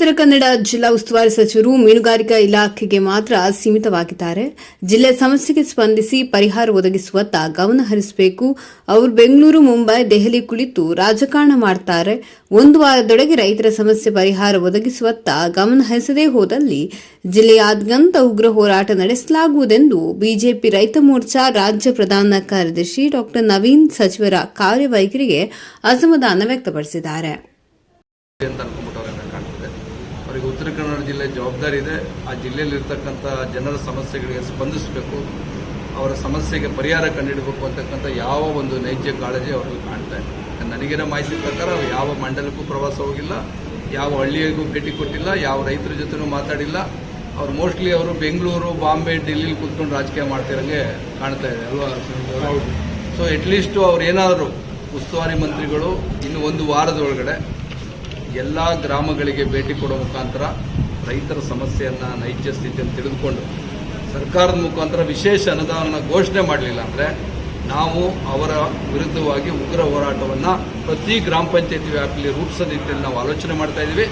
ಉತ್ತರ ಕನ್ನಡ ಜಿಲ್ಲಾ ಉಸ್ತುವಾರಿ ಸಚಿವರು ಮೀನುಗಾರಿಕಾ ಇಲಾಖೆಗೆ ಮಾತ್ರ ಸೀಮಿತವಾಗಿದ್ದಾರೆ. ಜಿಲ್ಲೆ ಸಮಸ್ಯೆಗೆ ಸ್ಪಂದಿಸಿ ಪರಿಹಾರ ಒದಗಿಸುವತ್ತ ಗಮನ ಹರಿಸಬೇಕು. ಅವರು ಬೆಂಗಳೂರು, ಮುಂಬೈ, ದೆಹಲಿ ಕುಳಿತು ರಾಜಕಾರಣ ಮಾಡ್ತಾರೆ. ಒಂದು ವಾರದೊಳಗೆ ರೈತರ ಸಮಸ್ಯೆ ಪರಿಹಾರ ಒದಗಿಸುವತ್ತ ಗಮನ ಹರಿಸದೇ ಹೋದಲ್ಲಿ ಜಿಲ್ಲೆಯಾದ್ಯಂತ ಉಗ್ರ ಹೋರಾಟ ನಡೆಸಲಾಗುವುದೆಂದು ಬಿಜೆಪಿ ರೈತ ಮೋರ್ಚಾ ರಾಜ್ಯ ಪ್ರಧಾನ ಕಾರ್ಯದರ್ಶಿ ಡಾ. ನವೀನ್ ಸಚಿವರ ಕಾರ್ಯವೈಖರಿಗೆ ಅಸಮಾಧಾನ ವ್ಯಕ್ತಪಡಿಸಿದ್ದಾರೆ. ಅವರಿಗೆ ಉತ್ತರ ಕನ್ನಡ ಜಿಲ್ಲೆ ಜವಾಬ್ದಾರಿ ಇದೆ. ಆ ಜಿಲ್ಲೆಯಲ್ಲಿರ್ತಕ್ಕಂಥ ಜನರ ಸಮಸ್ಯೆಗಳಿಗೆ ಸ್ಪಂದಿಸಬೇಕು. ಅವರ ಸಮಸ್ಯೆಗೆ ಪರಿಹಾರ ಕಂಡುಹಿಡಬೇಕು ಅಂತಕ್ಕಂಥ ಯಾವ ಒಂದು ನೈಜ ಕಾಳಜಿ ಅವರಲ್ಲಿ ಕಾಣ್ತಾ ಇದೆ. ನನಗಿರೋ ಮಾಹಿತಿ ಪ್ರಕಾರ ಅವ್ರು ಯಾವ ಮಂಡಲಕ್ಕೂ ಪ್ರವಾಸ ಹೋಗಿಲ್ಲ ಯಾವ ಹಳ್ಳಿಗೂ ಭೇಟಿ ಕೊಟ್ಟಿಲ್ಲ ಯಾವ ರೈತರ ಜೊತೆನೂ ಮಾತಾಡಿಲ್ಲ. ಅವ್ರು ಮೋಸ್ಟ್ಲಿ ಅವರು ಬೆಂಗಳೂರು ಬಾಂಬೆ ಡೆಲ್ಲಿಲಿ ಕೂತ್ಕೊಂಡು ರಾಜಕೀಯ ಮಾಡ್ತಿರೋಂಗೆ ಕಾಣ್ತಾ ಇದೆ ಅಲ್ವಾ? ಸೊ ಅಟ್ಲೀಸ್ಟ್ ಅವ್ರು ಏನಾದರೂ ಉಸ್ತುವಾರಿ ಮಂತ್ರಿಗಳು ಇನ್ನು ಒಂದು ವಾರದೊಳಗಡೆ ಎಲ್ಲ ಗ್ರಾಮಗಳಿಗೆ ಭೇಟಿ ಕೊಡೋ ಮುಖಾಂತರ ರೈತರ ಸಮಸ್ಯೆಯನ್ನು ನೈಜ ಸ್ಥಿತಿಯನ್ನು ತಿಳಿದುಕೊಂಡು ಸರ್ಕಾರದ ಮುಖಾಂತರ ವಿಶೇಷ ಅನುದಾನ ಘೋಷಣೆ ಮಾಡಲಿಲ್ಲ ಅಂದರೆ ನಾವು ಅವರ ವಿರುದ್ಧವಾಗಿ ಉಗ್ರ ಹೋರಾಟವನ್ನು ಪ್ರತಿ ಗ್ರಾಮ ಪಂಚಾಯತಿ ವ್ಯಾಪ್ತಿಯಲ್ಲಿ ರೂಪಿಸೋ ನಿಟ್ಟಿನಲ್ಲಿ ನಾವು ಆಲೋಚನೆ ಮಾಡ್ತಾ ಇದ್ದೀವಿ.